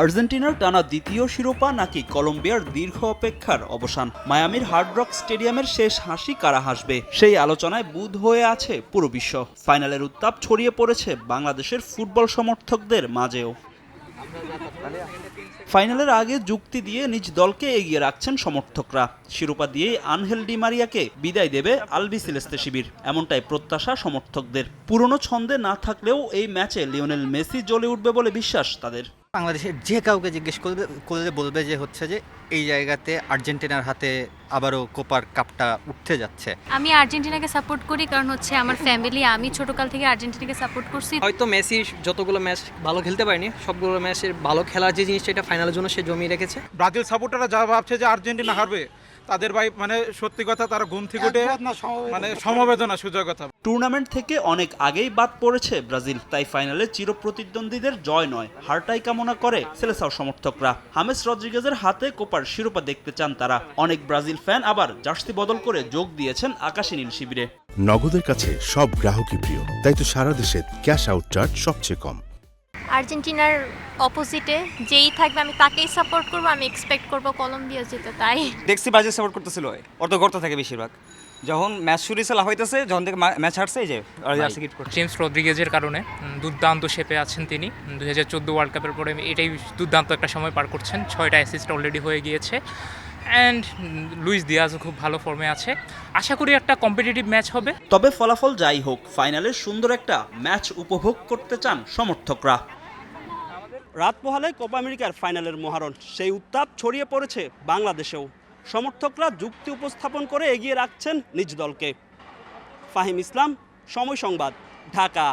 আর্জেন্টিনার টানা দ্বিতীয় শিরোপা নাকি কলম্বিয়ার দীর্ঘ অপেক্ষার অবসান? মায়ামির হার্ড রক স্টেডিয়ামের শেষ হাসি কারা হাসবে? সেই আলোচনায় বুধ হয়ে আছে পুরো বিশ্ব। ফাইনালের উত্তাপ ছড়িয়ে পড়েছে বাংলাদেশের ফুটবল সমর্থকদের মাঝেও। ফাইনালের আগে যুক্তি দিয়ে নিজ দলকে এগিয়ে রাখছেন সমর্থকরা। শিরোপা দিয়েই আনহেল ডি মারিয়াকে বিদায় দেবে আলবি সিলেস্তে শিবির। এমনটাই প্রত্যাশা সমর্থকদের। পুরনো ছন্দে না থাকলেও এই ম্যাচে লিওনেল মেসি জ্বলে উঠবে বলে বিশ্বাস তাদের। বাংলাদেশের যে কাউকে জিজ্ঞেস করবে করলে বলবে যে হচ্ছে যে এই জায়গাতে আর্জেন্টিনার হাতে আবারও কোপার কাপটা উঠতে যাচ্ছে। আমি আর্জেন্টিনাকে সাপোর্ট করি কারণ হচ্ছে আমার ফ্যামিলি আমি ছোটকাল থেকে আর্জেন্টিনাকে সাপোর্ট করছি। হয়তো মেসি যতগুলো ম্যাচ ভালো খেলতে পারেনি সবগুলো ম্যাচের ভালো খেলা যে জিনিসটা এটা ফাইনালের জন্য সে জমিয়ে রেখেছে। ব্রাজিল সাপোর্টাররা যা ভাবছে যে আর্জেন্টিনা হারবে তাদের ভাই মানে সত্যি কথা তারা ঘুম থেকে উঠে মানে সমবেদনা সুযোগ কথা। টুর্নামেন্ট থেকে অনেক আগেই বাদ পড়েছে ব্রাজিল তাই ফাইনালে চিরপ্রতিদ্বন্দ্বীদের জয় নয়। হারটাই কামনা করে সেলেসাও সমর্থকরা। হামেস রদ্রিগেজের হাতে কোপার শিরোপা দেখতে চান তারা। অনেক ব্রাজিল ফ্যান আবার জার্সি বদল করে যোগ দিয়েছেন আকাশী নীল শিবিরে। নগদের কাছে সব গ্রাহকই প্রিয় তাই তো সারা দেশে ক্যাশ আউট চার্জ সবচেয়ে কম। আর্জেন্টিনার অপোজিটে যেই থাকবে আমি তাকেই সাপোর্ট করব আমি এক্সপেক্ট করব কলম্বিয়া জিতে তাই। দেখছি ব্রাজিল সাপোর্ট করতেছিল। ওর তো গর্ত থাকে বেশিরভাগ। যখন ম্যাচ শুরু লাভ হইতেছে যখন থেকে ম্যাচ হারছে এই যে জার্সি কিট করছে। জেমস রদ্রিগেজের কারণে দুর্দান্ত শেপে আছেন তিনি। দুই হাজার চোদ্দ ওয়ার্ল্ড কাপের পরে এটাই দুর্দান্ত একটা সময় পার করছেন। ছয়টা অ্যাসিস্ট অলরেডি হয়ে গিয়েছে। অ্যান্ড লুইস দিয়াজও খুব ভালো ফর্মে আছে। আশা করি একটা কম্পিটিটিভ ম্যাচ হবে। তবে ফলাফল যাই হোক ফাইনালে সুন্দর একটা ম্যাচ উপভোগ করতে চান সমর্থকরা। রাত পোহালে কোপা আমেরিকার ফাইনালের মহারণ। সেই উত্তাপ ছড়িয়ে পড়েছে বাংলাদেশেও। সমর্থকরা যুক্তি উপস্থাপন করে এগিয়ে রাখছেন নিজ দলকে। ফাহিম ইসলাম, সময় সংবাদ, ঢাকা।